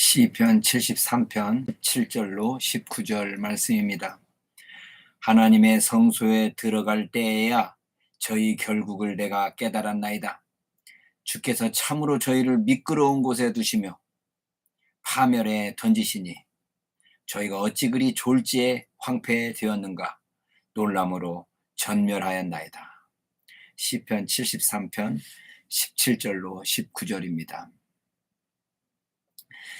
시편 73편 7절로 19절 말씀입니다. 하나님의 성소에 들어갈 때에야 저희 결국을 내가 깨달았나이다. 주께서 참으로 저희를 미끄러운 곳에 두시며 파멸에 던지시니 저희가 어찌 그리 졸지에 황폐되었는가 놀람으로 전멸하였나이다. 시편 73편 17절로 19절입니다.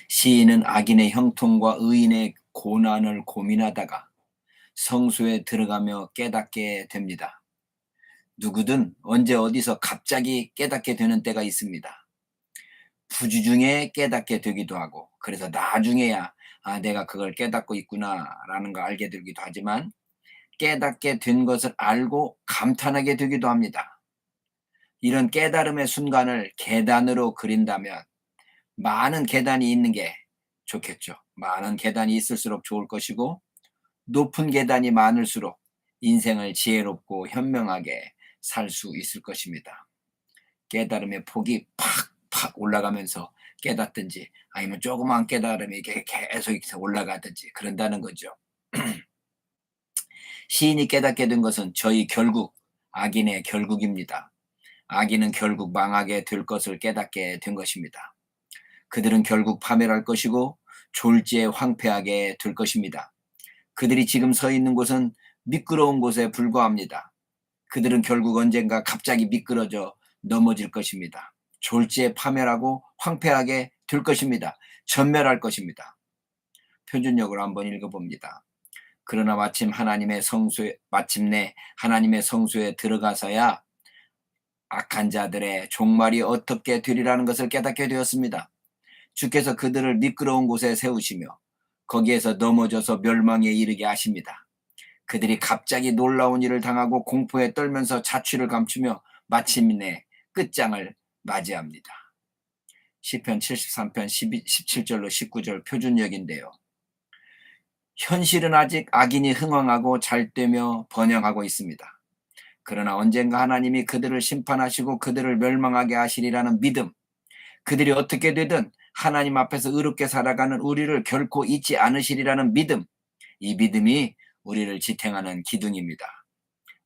시인은 악인의 형통과 의인의 고난을 고민하다가 성소에 들어가며 깨닫게 됩니다. 누구든 언제 어디서 갑자기 깨닫게 되는 때가 있습니다. 부주 중에 깨닫게 되기도 하고, 그래서 나중에야 아, 내가 그걸 깨닫고 있구나라는 걸 알게 되기도 하지만, 깨닫게 된 것을 알고 감탄하게 되기도 합니다. 이런 깨달음의 순간을 계단으로 그린다면, 많은 계단이 있는 게 좋겠죠. 많은 계단이 있을수록 좋을 것이고, 높은 계단이 많을수록 인생을 지혜롭고 현명하게 살 수 있을 것입니다. 깨달음의 폭이 팍팍 올라가면서 깨닫든지 아니면 조그만 깨달음이 계속 올라가든지 그런다는 거죠. 시인이 깨닫게 된 것은 저희 결국 악인의 결국입니다. 악인은 결국 망하게 될 것을 깨닫게 된 것입니다. 그들은 결국 파멸할 것이고 졸지에 황폐하게 될 것입니다. 그들이 지금 서 있는 곳은 미끄러운 곳에 불과합니다. 그들은 결국 언젠가 갑자기 미끄러져 넘어질 것입니다. 졸지에 파멸하고 황폐하게 될 것입니다. 전멸할 것입니다. 표준역으로 한번 읽어봅니다. 그러나 마침 하나님의 성소에 마침내 하나님의 성소에 들어가서야 악한 자들의 종말이 어떻게 되리라는 것을 깨닫게 되었습니다. 주께서 그들을 미끄러운 곳에 세우시며 거기에서 넘어져서 멸망에 이르게 하십니다. 그들이 갑자기 놀라운 일을 당하고 공포에 떨면서 자취를 감추며 마침내 끝장을 맞이합니다. 시편 73편 12, 17절로 19절 표준역인데요. 현실은 아직 악인이 흥왕하고 잘되며 번영하고 있습니다. 그러나 언젠가 하나님이 그들을 심판하시고 그들을 멸망하게 하시리라는 믿음, 그들이 어떻게 되든 하나님 앞에서 의롭게 살아가는 우리를 결코 잊지 않으시리라는 믿음, 이 믿음이 우리를 지탱하는 기둥입니다.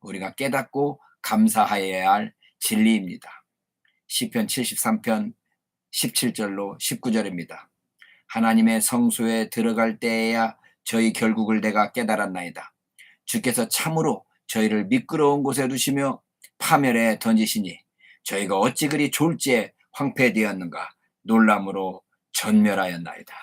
우리가 깨닫고 감사하여야 할 진리입니다. 시편 73편 17절로 19절입니다. 하나님의 성소에 들어갈 때에야 저희 결국을 내가 깨달았나이다. 주께서 참으로 저희를 미끄러운 곳에 두시며 파멸에 던지시니 저희가 어찌 그리 졸지에 황폐되었는가 놀람으로 전멸하였나이다.